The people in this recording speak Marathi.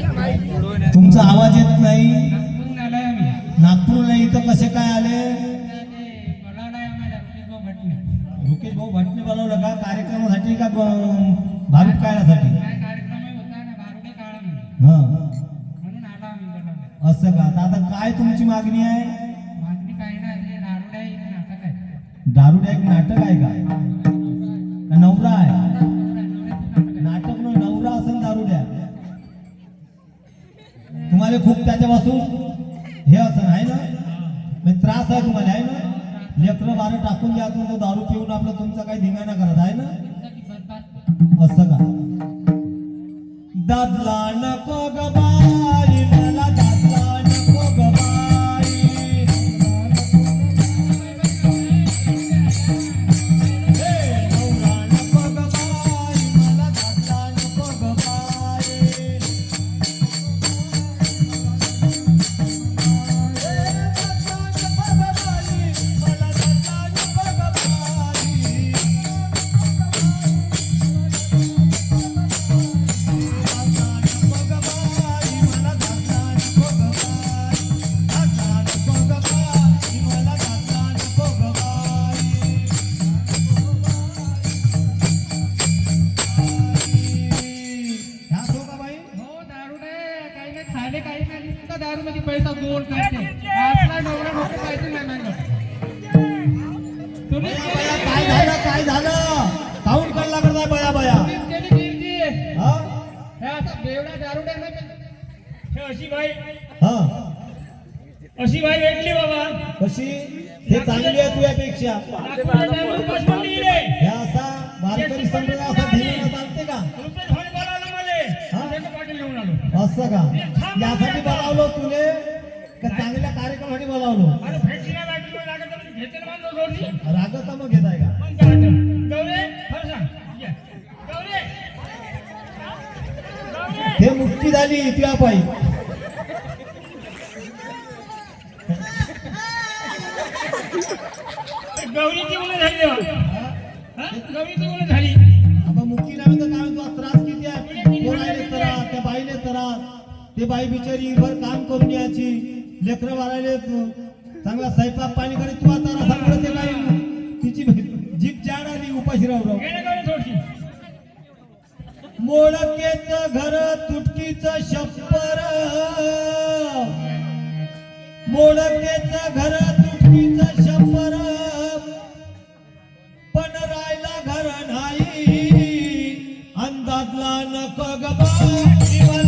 तुमचा आवाज येत नाही. नागपूरला इथं कसे काय आले? रुकेश भाऊ भटने बोलावलं का? कार्यक्रमासाठी का भारूड काढण्यासाठी हा. असं का? आता काय तुमची मागणी आहे. दारुड्या एक नाटक आहे का? तुम्हाला खूप त्याच्यापासून हे असं आहे ना? म्हणजे त्रास आहे तुम्हाला आहे ना? लेकरं बारं टाकून द्या तो दारू पिऊन आपलं तुमचं काही धिंगाणा करत आहे ना? असं का? दादला दारू मध्ये पैसा गोल करते आपला पाहिजे नाही नाही तुम्ही काय झालं काय झालं? काऊन काढला करताय बया बया? हा? हे बेवडा नाही हे अशी बाई हा. अशी बाई भेटली बाबा. कशी? हे चांगली आहे तुझ्यापेक्षा. असा वारकरी संप्रदाय असा धिंगाणा चालते का रुपेश भाई बोलावलं मले हा? त्याचं पाटील घेऊन आलो असं का? यासाठी बोलावलं तुले? का चांगल्या कार्यक्रमासाठी बोलावलं? घेते रागता का? मग ये. गौरे. गौरे. हे मुक्ती झाली तुझ्या पायी गौरीची मुलं झाली? गौरीची मुलं झाली. बाई बिचारी भर काम करून यायची. लेकर वाढायले चांगला स्वयंपाक पाणी करे तू आता सगळं तिची जीप जाड आली उपाशी राहू मोळकेच घर तुटकीच शप्पर मोळकेच घर तुटकीच शप्पर पण राहिला घर नाही. अंदाजला नको गबा